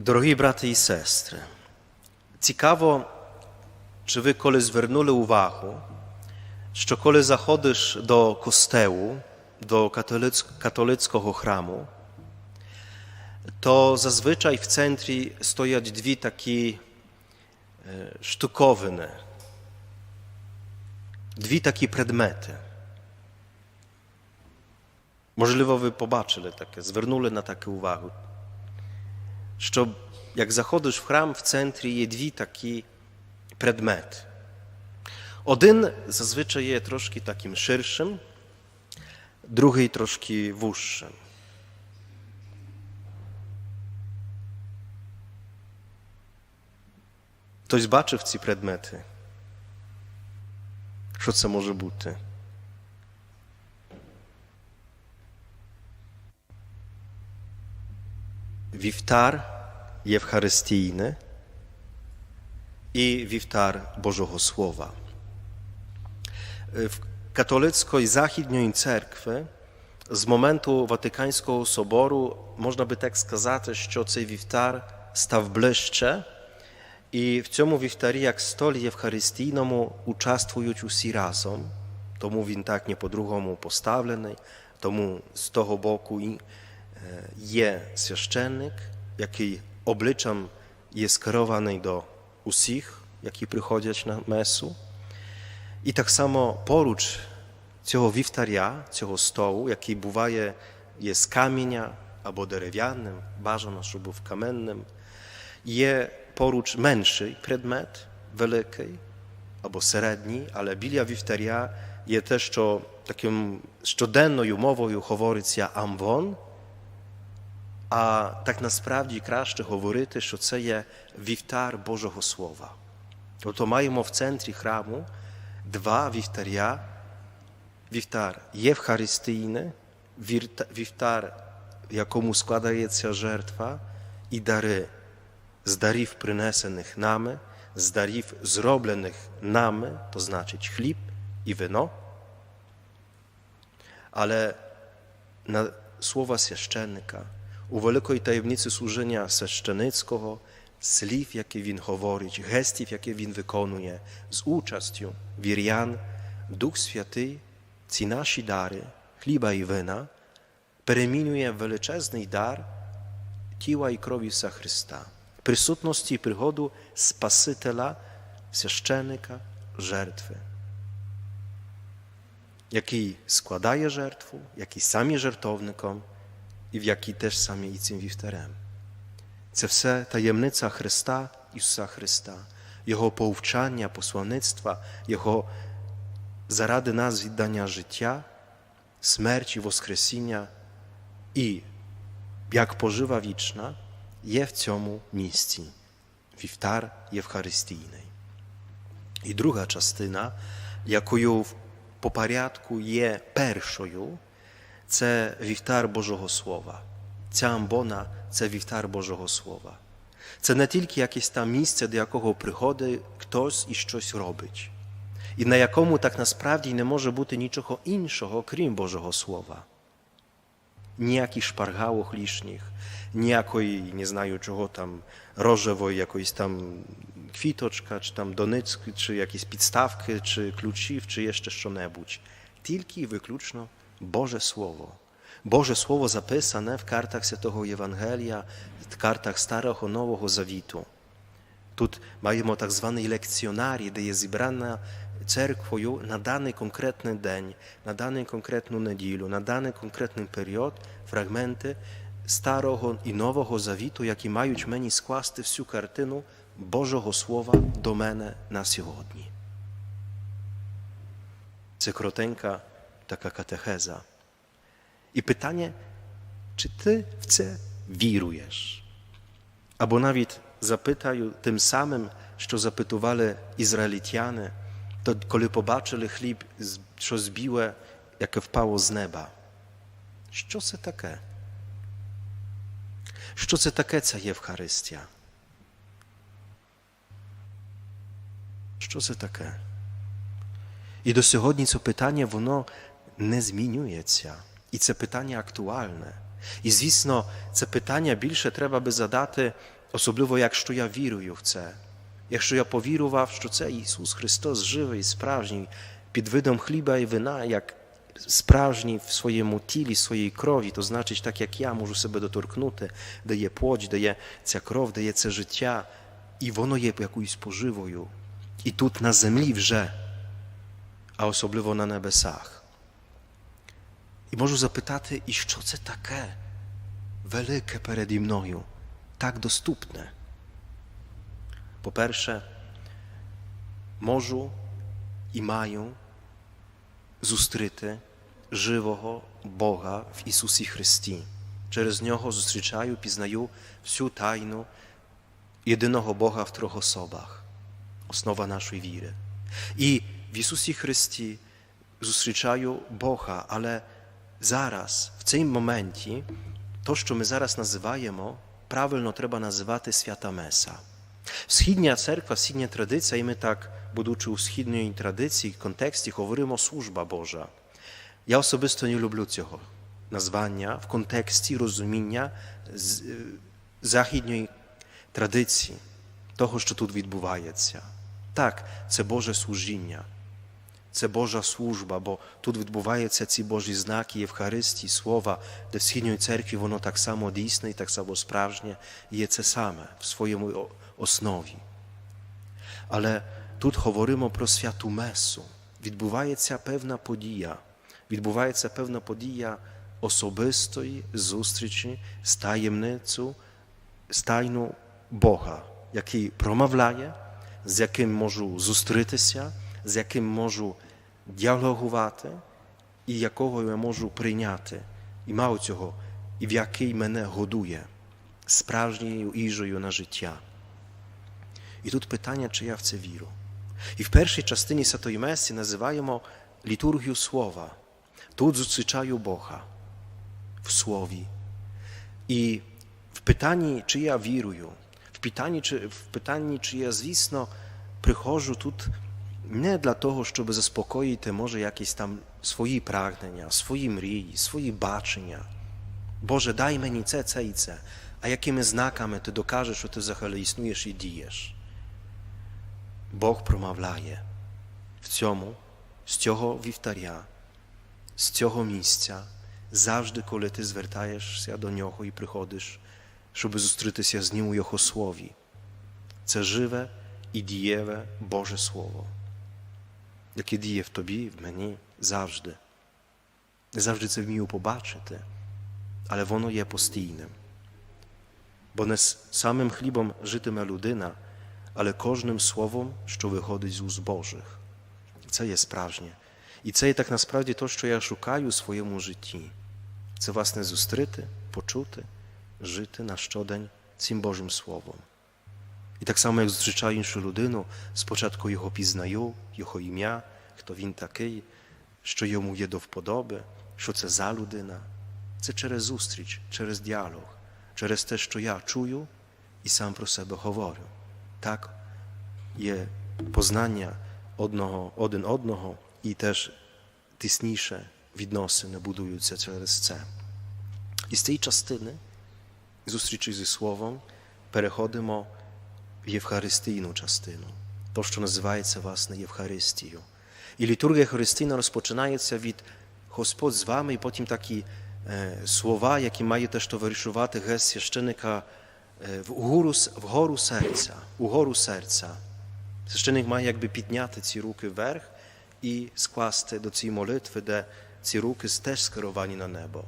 Дорогі брати і сестри, цікаво, чи ви коли звернули увагу, що коли заходиш до костелу, до католиц- католицького храму, to zazwyczaj w centrum stoją dwie takie e, sztukowne, dwie takie предмети. Можливо, ви побачили таке, звернули на таке увагу. Що як заходиш в храм, в центрі є дві такі предмети. Один зазвичай є трошки таким ширшим, другий трошки вужчим. Хтось бачив ці предмети? Що це може бути? Wiftar Євхаристійny i wiftar Bożego Słowa. W katolickiej західній церкви з моменту Ватиканського собору можна би так сказати, що цей вівтар став ближче, і в цьому вівтарі, як столі Євхаристійному, участвують усі разом. Тому він так не по-другому поставлений, тому з того боку е, є священник, який обличчям є скерований до усіх, які приходять на месу. І так само поруч цього вівтаря, цього столу, який буває є з каміння або дерев'яним, бажано, щоб був каменним, є поруч менший предмет, великий або середній, але біля вівтаря є те, що таким щоденною мовою говориться амвон, а так насправді краще говорити, що це є вівтар Божого Слова. Тобто маємо в центрі храму два вівтаря, вівтар євхаристійний, вірта- вівтар, в якому складається жертва, і дари з дарів, принесених нами, з дарів, зроблених нами, то значить хліб і вино. Але на słowa священника, у великої таємниці служення священицького, слів, які він говорить, гестів, які він виконує, з участю вірян, Дух Святий, ці наші дари, хліба і вина, перемінює величезний дар тіла і крові Ісуса Христа, присутності і пригоду Спасителя, священника, жертви який складає жертву, який сам є жертовником, і в який теж сам і цим вівтарем. Це все таємниця Христа, Ісуса Христа, Його повчання, посланництва, Його заради нас віддання життя, смерті, Воскресіння і як пожива вічна є в цьому місці. Вівтар Євхаристійний. І друга частина, якою по порядку є першою, це вівтар Божого Слова. Ця амбона це вівтар Божого Слова. Це не тільки якесь там місце, до якого приходить хтось і щось робить, і на якому так насправді не може бути нічого іншого, крім Божого Слова. Ніяких шпаргалок лишніх, ніякої, не знаю чого там, рожевої якоїсь там квіточка, чи там доницьки, чи якісь підставки, чи ключів, чи ще що-небудь. Тільки і виключно Боже Слово. Боже Слово записане в картах Святого Євангелія, в картах Старого Нового Завіту. Тут маємо так званий лекціонарій, де є зібрана церквою на даний конкретний день, на дану конкретну неділю, на даний конкретний період фрагменти Старого і Нового Завіту, які мають мені скласти всю картину Божого Слова до мене на сьогодні. Це коротенька така катехеза. І питання, чи ти в це віруєш? Або навіть запитаю тим самим, що запитували ізраїльтяни, то коли побачили хліб, з- що збіле, яке впало з неба. Що це таке? Що це таке ця Євхаристія? Що це таке? І до сьогодні це питання, воно не змінюється. І це питання актуальне. І, звісно, це питання більше треба би задати Особливо, якщо я вірую в це, якщо я повірував, що це Ісус Христос живий, справжній, під видом хліба і вина, як справжній в своєму тілі, своїй крові, то значить, так як я можу себе доторкнути, де є плоть, де є ця кров, де є це життя, і воно є якоюсь поживою. І тут на землі вже, а особливо на небесах. І можу запитати, і що це таке велике переді мною, так доступне? По-перше, можу і маю зустріти живого Бога в Ісусі Христі. Через нього зустрічаю, пізнаю всю тайну єдиного Бога в трьох особах, основа нашої віри. І в Ісусі Христі зустрічаю Бога, але зараз, в цей моменті, то, що ми зараз називаємо, правильно треба називати свята Меса. Східня церква, східня традиція, і ми так, будучи у східній традиції, контексті, говоримо служба Божа. Я особисто не люблю цього названня в контексті розуміння західньої традиції, того, що тут відбувається. Так, це Боже служіння, це Божа служба, бо тут відбуваються ці Божі знаки Євхаристії, слова, де в східній церкві воно так само дійсне і так само справжнє, є це саме в своєму основі. Але тут говоримо про святу Месу. Відбувається певна подія, відбувається певна подія особистої зустрічі з таємницю, з тайну Бога, який промовляє, з яким можу зустрітися, з яким можу діалогувати, і якого я можу прийняти, і мало цього, і в який мене годує справжньою їжею на життя. І тут питання, чи я в це вірю. І в першій частині Святої Меси називаємо літургію Слова. Тут зустрічаю Бога в Слові. І в питанні, чи я вірую, в питанні, чи, в питанні, чи я, звісно, приходжу тут не для того, щоб заспокоїти, може, якісь там свої прагнення, свої мрії, свої бачення. Боже, дай мені це, це і це. А якими знаками ти докажеш, що ти взагалі існуєш і дієш? Бог промовляє в цьому, з цього вівтаря, з цього місця, завжди, коли ти звертаєшся до нього і приходиш, щоб зустрітися з ним у Його слові. Це живе і дієве Боже Слово, яке діє в тобі, в мені завжди. Не завжди це вмію побачити, але воно є постійним. Бо не с- самим хлібом житиме людина, але кожним словом, що виходить з уст Божих. Це є справжнє. І це є так насправді те, що я шукаю у своєму житті. Це власне зустріти, почути, жити на щодень цим Божим Словом. І так само, як зустрічаю іншу людину, спочатку його пізнаю, його ім'я, хто він такий, що йому є до вподоби, що це за людина. Це через зустріч, через діалог, через те, що я чую і сам про себе говорю. Так є познання одного, один одного і теж тісніше відносини будуються через це. І з цієї частини зустрічі зі Словом переходимо в євхаристійну частину, то, що називається власне Євхаристією. І літургія Євхаристійна розпочинається від Господь з вами, і потім такі е, слова, які має теж товаришувати гест священика е, вгору, вгору серця, угору серця. Священик має якби підняти ці руки вверх і скласти до цієї молитви, де ці руки теж скеровані на небо.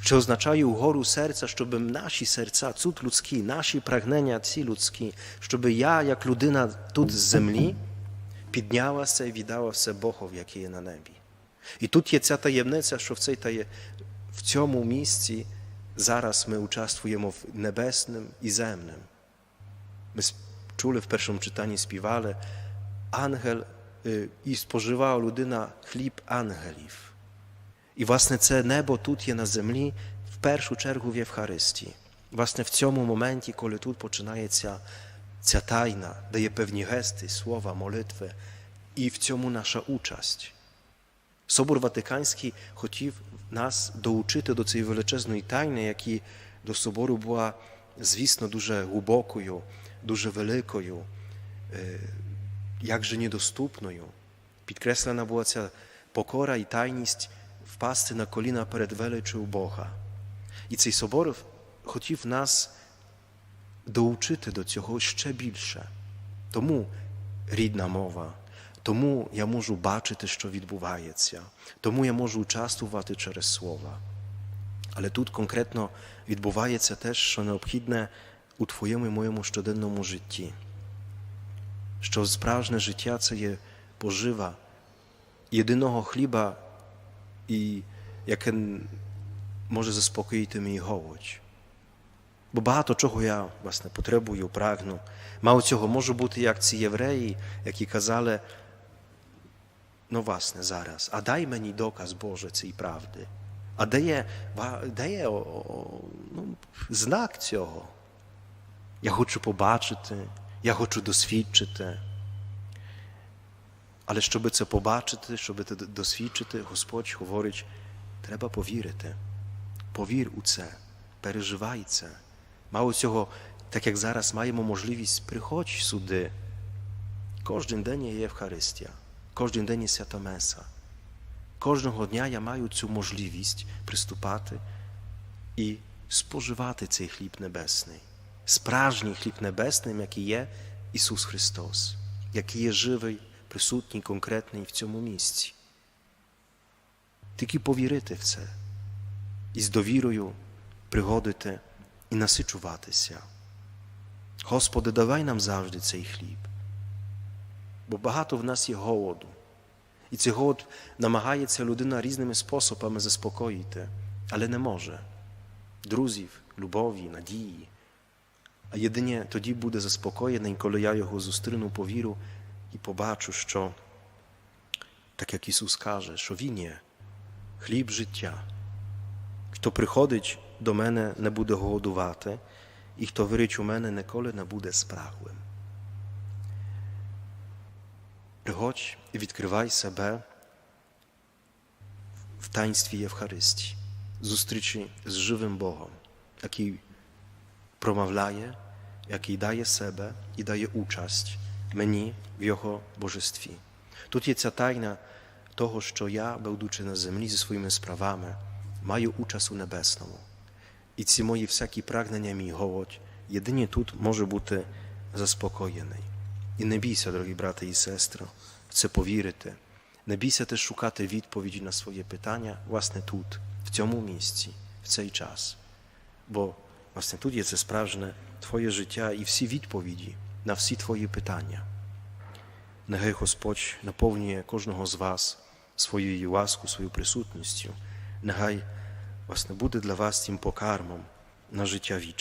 Що означає угору серця, щоб наші серця, цуд людський, наші прагнення, ці людські, щоб я, як людина тут з землі, піднялася і віддала все Богові, який є на небі. І тут є ця таємниця, що в, цей тає... в цьому місці зараз ми участвуємо в небесним і земним. Ми сп- чули в першому читанні співали ангел е, і споживала людина хліб ангелів. І, власне, це небо тут є на землі в першу чергу в Євхаристії. Власне, в цьому моменті, коли тут починається ця тайна, де є певні гести, слова, молитви, і в цьому наша участь. Собор Ватиканський хотів нас доучити до цієї величезної тайни, які до собору була звісно, дуже глибокою, дуже великою, е, як же недоступною. Підкреслена була ця покора і тайність впасти на коліна перед величою Бога. І цей собор хотів нас доучити до цього ще більше. Тому рідна мова, тому я можу бачити, що відбувається, тому я можу участвувати через слова. Але тут конкретно відбувається те, що необхідне у твоєму і моєму щоденному житті. Що справжнє життя це є пожива єдиного хліба, і яке може заспокоїти мій голод. Бо багато чого я власне потребую, прагну. Мало цього може бути, як ці євреї, які казали, ну власне, зараз, а дай мені доказ Боже цієї правди. А де є, де є о, о, ну, знак цього? Я хочу побачити, я хочу досвідчити. Але щоб це побачити, щоб це досвідчити, Господь говорить, треба повірити. Повір у це, переживай це. Мало цього, так як зараз маємо можливість, приходь сюди. Кожен день є Євхаристія, кожен день є свята Меса. Кожного дня я маю цю можливість приступати і споживати цей хліб небесний, справжній хліб небесний, який є Ісус Христос, який є живий, присутній, конкретний в цьому місці. Тільки повірити в це і з довірою приходити і насичуватися. Господи, давай нам завжди цей хліб, бо багато в нас є голоду. І цей голод намагається людина різними способами заспокоїти, але не може. Друзів, любові, надії. А єдине тоді буде заспокоєний, коли я його зустріну по віру і побачу, що, так як Ісус каже, що Він є хліб життя. Хто приходить до мене, не буде голодувати, і хто вірить у мене, ніколи не буде спраглим. Приходь і відкривай себе в таїнстві Євхаристії, зустрічі з живим Богом, який промовляє, який дає себе і дає участь мені в Його божестві. Тут є ця тайна того, що я, будучи на землі зі своїми справами, маю участь у небесному. І ці мої всякі прагнення, мій голод, єдині тут може бути заспокоєний. І не бійся, дорогі брати і сестри, в це повірити. Не бійся теж шукати відповіді на своє питання, власне, тут, в цьому місці, в цей час. Бо, власне, тут є це справжнє Твоє життя і всі відповіді На всі Твої питання. Нехай Господь наповнює кожного з вас своєю ласку, своєю присутністю. Нехай, власне, буде для вас тим покармом на життя вічне.